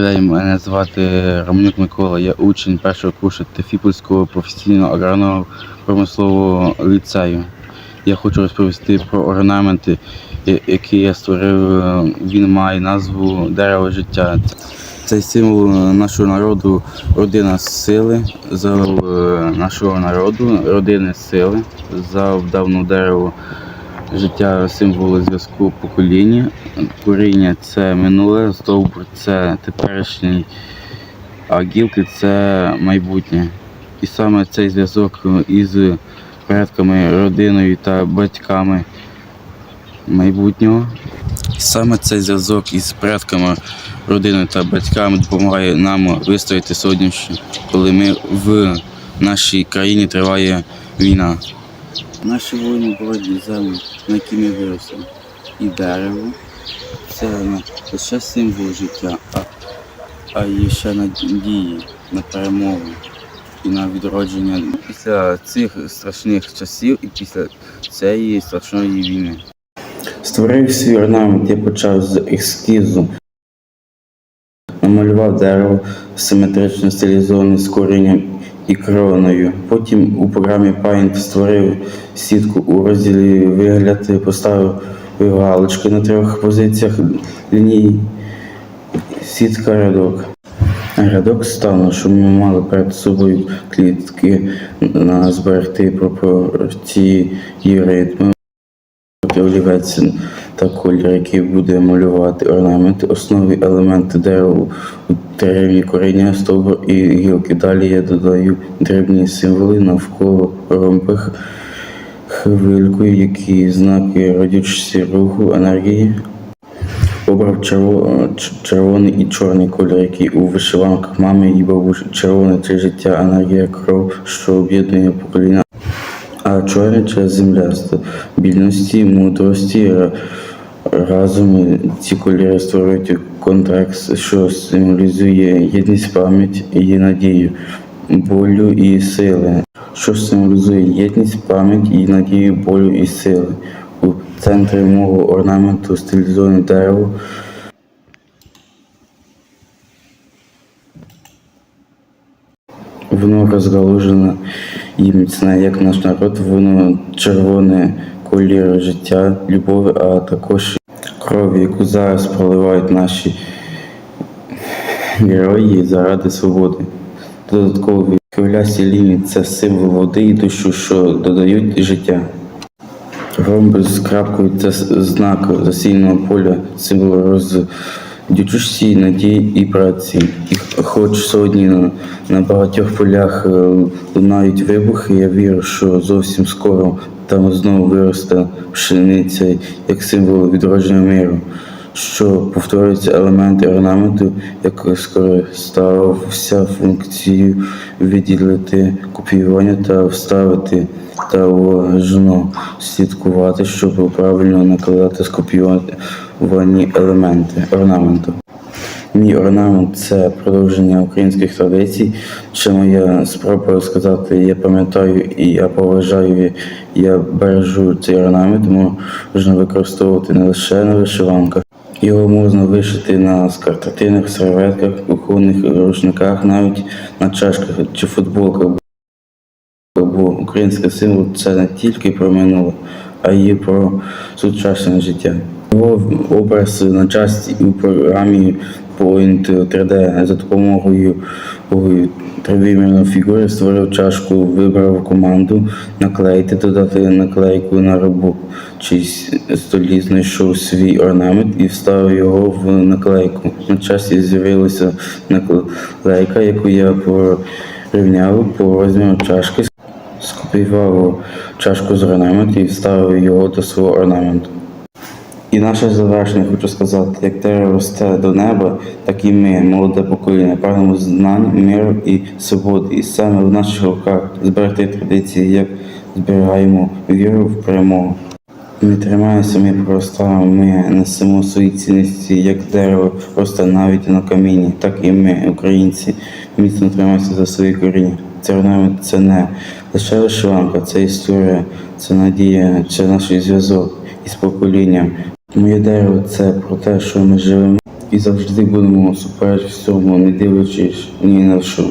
день, мене звати Романюк Микола. Я учень першого курсу Тефіпольського професійного аграрного промислового ліцею. Я хочу розповісти про орнаменти, які я створив. Е, Він має назву дерево життя. Цей символ нашого народу родина сили, зал е, нашого народу, родини сили, зал давно дерево життя символ зв'язку покоління. Коріння це минуле, стовбур це теперішній, а гілки це майбутнє. І саме цей зв'язок із предками, родиною та батьками майбутнього. Саме цей зв'язок із предками, родиною та батьками допомагає нам вистояти сьогоднішнє, коли ми в нашій країні триває війна. Наші воїни боротьбі землю, на якій. І дерево це не лише символ життя, а, а і ще надії на перемогу і на відродження після цих страшних часів і після цієї страшної війни. Створив свій орнамент, я почав з ескізу. Намалював дерево симетрично стилізоване з корінням і кроною. Потім у програмі Paint створив сітку у розділі вигляд, поставив галочки на трьох позиціях лінії. Сітка рядок. Рядок стану, що ми мали перед собою клітки на зберегти пропорції і ритми. Олівець та колір, який буде малювати орнаменти, основні елементи дерева деревні коріння, стовбур і гілки. Далі я додаю дрібні символи навколо ромбих хвилькою, які знаки родючості руху, енергії. Обрав черво- червоний і чорний кольор, які у вишиванках мами і бабусі. Червоний це життя, енергія, кров, що об'єднує покоління. А чорний це земля, стабільності, мудрості, ра- разум. Ці кольори створюють контракт, що символізує єдність, пам'ять і надію, болю і сили, що символізує єдність, пам'ять і надію, болю і сили. У центрі мого орнаменту стилізоване дерево. Воно розгалужене і міцне, як наш народ, воно червоне колір життя, любові, а також крові, яку зараз проливають наші герої заради свободи. Додаткові кривлясті лінії це символ води і дощу, що додають життя. Ромби з крапкою це знак засільного поля, символ роздючості, надії і праці. І хоч сьогодні на, на багатьох полях е, лунають вибухи, я вірю, що зовсім скоро там знову виросте пшениця як символ відродження миру, що повторюються елементи орнаменту, як скористався функцією виділити копіювання та вставити та уважно слідкувати, щоб правильно накладати скопіювані елементи орнаменту. Мій орнамент це продовження українських традицій. Ще моя спроба розказати, я пам'ятаю і я поважаю, я бережу цей орнамент, тому можна використовувати не лише на вишиванках. Його можна вишити на скатертинах, серветках, кухонних рушниках, навіть на чашках чи футболках. Бо український символ це не тільки про минуле, а й про сучасне життя. Його образ на часті у програмі Point 3D за допомогою тривимірної фігури створив чашку, вибрав команду, наклеїти, додати наклейку на робочій столі, знайшов свій орнамент і вставив його в наклейку. На часі з'явилася наклейка, яку я порівняв по розміру чашки, скопіював чашку з орнаменту і вставив його до свого орнаменту. І наше завершення хочу сказати, як дерево росте до неба, так і ми, молоде покоління, прагнемо знань, миру і свободи. І саме в наших руках зберегти традиції, як зберігаємо віру в перемогу. Ми тримаємося, ми проростаємо, ми несемо свої цінності, як дерево росте навіть на камінні, так і ми, українці, міцно тримаємося за свої коріння. Це орнамент це не лише вишиванка, це історія, це надія, це наш зв'язок із поколінням. Моє дерево це про те, що ми живемо і завжди будемо супереч всьому, не дивлячись ні на що.